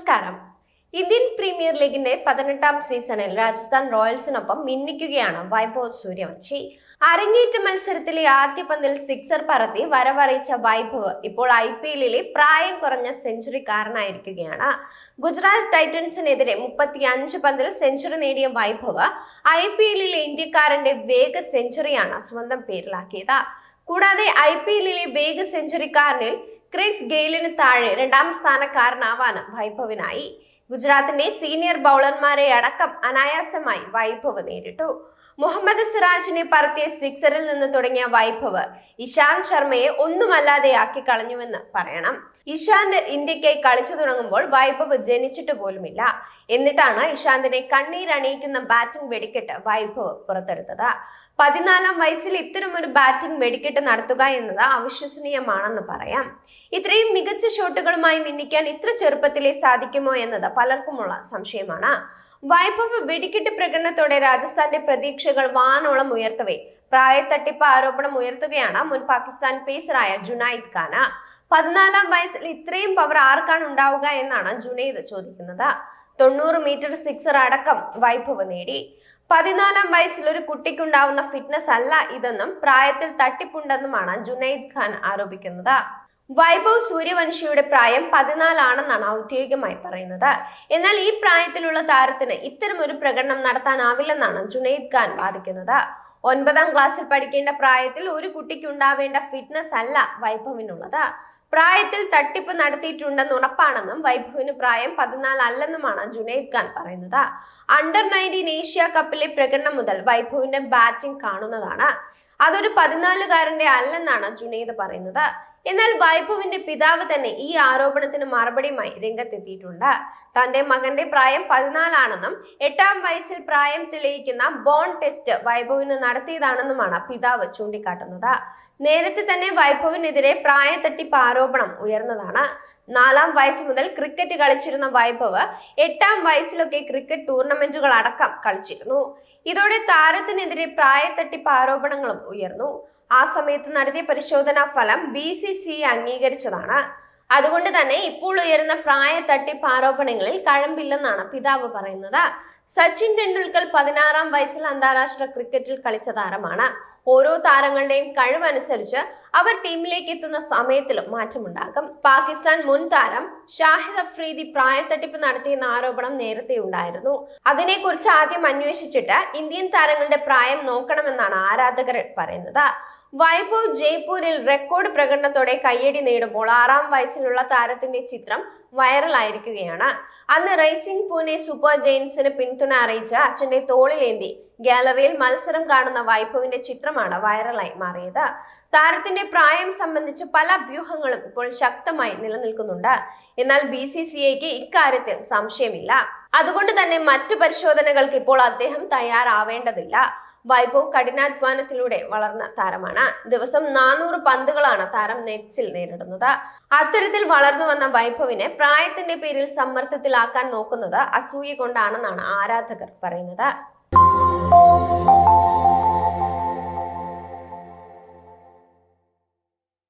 നമസ്കാരം. Indian premier ലീഗിന്റെ പതിനെട്ടാം സീസണിൽ രാജസ്ഥാൻ റോയൽസിനൊപ്പം മിന്നിക്കുകയാണ് വൈഭവ് സൂര്യവംശി. അരങ്ങേറ്റ മത്സരത്തിലെ ആദ്യ പന്തിൽ സിക്സർ പറത്തി വരവറിയിച്ച വൈഭവ് ഇപ്പോൾ ഐ പി എല്ലിലെ പ്രായം കുറഞ്ഞ സെഞ്ചുറിക്കാരനായിരിക്കുകയാണ്. ഗുജറാത്ത് ടൈറ്റൻസിനെതിരെ മുപ്പത്തി അഞ്ച് പന്തിൽ സെഞ്ചുറി നേടിയ വൈഭവ് ഐ പി എല്ലിലെ ഇന്ത്യക്കാരന്റെ വേഗ സെഞ്ചുറിയാണ് സ്വന്തം പേരിലാക്കിയത്. കൂടാതെ ഐ പി എല്ലിലെ വേഗ സെഞ്ചുറിക്കാരനിൽ ക്രിസ് ഗെയിലിന് താഴെ രണ്ടാം സ്ഥാനക്കാരനാവാനും വൈഭവിനായി. ഗുജറാത്തിന്റെ സീനിയർ ബൗളർമാരെ അടക്കം അനായാസമായി വൈഭവ് നേരിട്ടു. മുഹമ്മദ് സിറാജിനെ പറത്തിയ സിക്സറിൽ നിന്ന് തുടങ്ങിയ വൈഭവ് ഇഷാന്ത് ശർമ്മയെ ഒന്നുമല്ലാതെ ആക്കി കളഞ്ഞുവെന്ന് പറയണം. ഇഷാന്ത് ഇന്ത്യക്കായി കളിച്ചു തുടങ്ങുമ്പോൾ വൈഭവ് ജനിച്ചിട്ട് പോലുമില്ല. എന്നിട്ടാണ് ഇഷാന്തിനെ കണ്ണീരണിയിക്കുന്ന ബാറ്റിംഗ് വെടിക്കെട്ട് വൈഭവ് പുറത്തെടുത്തത്. പതിനാലാം വയസ്സിൽ ഇത്തരമൊരു ബാറ്റിംഗ് വെടിക്കെട്ട് നടത്തുക എന്നത് അവിശ്വസനീയമാണെന്ന് പറയാം. ഇത്രയും മികച്ച ഷോട്ടുകളുമായി മിന്നിക്കാൻ ഇത്ര ചെറുപ്പത്തിലേ സാധിക്കുമോ എന്നത് പലർക്കുമുള്ള സംശയമാണ്. വൈഭവ് വെടിക്കെട്ട് പ്രകടനത്തോടെ രാജസ്ഥാന്റെ പ്രതീക്ഷകൾ വാനോളം ഉയർത്തവേ. പ്രായത്തട്ടിപ്പ് ആരോപണം ഉയർത്തുകയാണ് മുൻ പാകിസ്ഥാൻ പേസറായ ജുനൈദ് ഖാന. പതിനാലാം വയസ്സിൽ ഇത്രയും പവർ ആർക്കാണ് ഉണ്ടാവുക എന്നാണ് ജുനൈദ് ചോദിക്കുന്നത്. തൊണ്ണൂറ് മീറ്റർ സിക്സർ അടക്കം വൈഭവ് നേടി. പതിനാലാം വയസ്സിൽ ഒരു കുട്ടിക്കുണ്ടാവുന്ന ഫിറ്റ്നസ് അല്ല ഇതെന്നും പ്രായത്തിൽ തട്ടിപ്പുണ്ടെന്നുമാണ് ജുനൈദ് ഖാൻ ആരോപിക്കുന്നത്. വൈഭവ് സൂര്യവംശിയുടെ പ്രായം പതിനാലാണെന്നാണ് ഔദ്യോഗികമായി പറയുന്നത്. എന്നാൽ ഈ പ്രായത്തിലുള്ള താരത്തിന് ഇത്തരമൊരു പ്രകടനം നടത്താനാവില്ലെന്നാണ് ജുനൈദ് ഖാൻ വാദിക്കുന്നത്. ഒൻപതാം ക്ലാസ്സിൽ പഠിക്കേണ്ട പ്രായത്തിൽ ഒരു കുട്ടിക്ക് ഉണ്ടാവേണ്ട ഫിറ്റ്നസ് അല്ല വൈഭവിനുള്ളത്. പ്രായത്തിൽ തട്ടിപ്പ് നടത്തിയിട്ടുണ്ടെന്ന് ഉറപ്പാണെന്നും വൈഭവിന് പ്രായം പതിനാല് അല്ലെന്നുമാണ് ജുനൈദ് ഖാൻ പറയുന്നത്. അണ്ടർ നയന്റീൻ ഏഷ്യ കപ്പിലെ പ്രകടനം മുതൽ വൈഭവിന്റെ ബാറ്റിംഗ് കാണുന്നതാണ്. അതൊരു പതിനാലുകാരന്റെ അല്ലെന്നാണ് ജുനൈദ് പറയുന്നത്. എന്നാൽ വൈഭവിന്റെ പിതാവ് തന്നെ ഈ ആരോപണത്തിന് മറുപടിയുമായി രംഗത്തെത്തിയിട്ടുണ്ട്. തന്റെ മകന്റെ പ്രായം പതിനാലാണെന്നും എട്ടാം വയസ്സിൽ പ്രായം തെളിയിക്കുന്ന ബോൺ ടെസ്റ്റ് വൈഭവിന് നടത്തിയതാണെന്നുമാണ് പിതാവ് ചൂണ്ടിക്കാട്ടുന്നത്. നേരത്തെ തന്നെ വൈഭവിനെതിരെ പ്രായ തട്ടിപ്പ് ആരോപണം ഉയർന്നതാണ്. നാലാം വയസ്സ് മുതൽ ക്രിക്കറ്റ് കളിച്ചിരുന്ന വൈഭവ് എട്ടാം വയസ്സിലൊക്കെ ക്രിക്കറ്റ് ടൂർണമെന്റുകൾ അടക്കം കളിച്ചിരുന്നു. ഇതോടെ താരത്തിനെതിരെ പ്രായ തട്ടിപ്പ് ആരോപണങ്ങളും ഉയർന്നു. ആ സമയത്ത് നടത്തിയ പരിശോധനാ ഫലം ബി സി സി അംഗീകരിച്ചതാണ്. അതുകൊണ്ട് തന്നെ ഇപ്പോൾ ഉയരുന്ന പ്രായ തട്ടിപ്പ് ആരോപണങ്ങളിൽ കഴമ്പില്ലെന്നാണ് പിതാവ് പറയുന്നത്. സച്ചിൻ ടെണ്ടുൽക്കർ പതിനാറാം വയസ്സിൽ അന്താരാഷ്ട്ര ക്രിക്കറ്റിൽ കളിച്ച താരമാണ്. ഓരോ താരങ്ങളുടെയും കഴിവനുസരിച്ച് അവർ ടീമിലേക്ക് എത്തുന്ന സമയത്തിലും മാറ്റമുണ്ടാകും. പാകിസ്ഥാൻ മുൻ താരം ഷാഹിദ് അഫ്രീദി പ്രായത്തട്ടിപ്പ് നടത്തിയെന്ന ആരോപണം നേരത്തെ ഉണ്ടായിരുന്നു. അതിനെക്കുറിച്ച് ആദ്യം അന്വേഷിച്ചിട്ട് ഇന്ത്യൻ താരങ്ങളുടെ പ്രായം നോക്കണമെന്നാണ് ആരാധകർ പറയുന്നത്. വൈഭവ് ജയ്പൂരിൽ റെക്കോർഡ് പ്രകടനത്തോടെ കയ്യടി നേടുമ്പോൾ ആറാം വയസ്സിലുള്ള താരത്തിന്റെ ചിത്രം വൈറലായിരിക്കുകയാണ്. അന്ന് റൈസിംഗ് പൂനെ സൂപ്പർ ജെയിൻസിന് പിന്തുണ അറിയിച്ച അച്ഛന്റെ തോളിലേന്തി ഗാലറിയിൽ മത്സരം കാണുന്ന വൈഭവിന്റെ ചിത്രമാണ് വൈറലായി മാറിയത്. താരത്തിന്റെ പ്രായം സംബന്ധിച്ച് പല അഭ്യൂഹങ്ങളും ഇപ്പോൾ ശക്തമായി നിലനിൽക്കുന്നുണ്ട്. എന്നാൽ ബി സി സി ഐക്ക് ഇക്കാര്യത്തിൽ സംശയമില്ല. അതുകൊണ്ട് തന്നെ മറ്റു പരിശോധനകൾക്ക് ഇപ്പോൾ അദ്ദേഹം തയ്യാറാവേണ്ടതില്ല. വൈഭവ് കഠിനാധ്വാനത്തിലൂടെ വളർന്ന താരമാണ്. ദിവസം നാനൂറ് പന്തുകളാണ് താരം നെറ്റ്സിൽ നേരിടുന്നത്. അത്തരത്തിൽ വളർന്നു വന്ന വൈഭവിനെ പ്രായത്തിന്റെ പേരിൽ സമ്മർദ്ദത്തിലാക്കാൻ നോക്കുന്നത് അസൂയ കൊണ്ടാണെന്നാണ് ആരാധകർ പറയുന്നത്.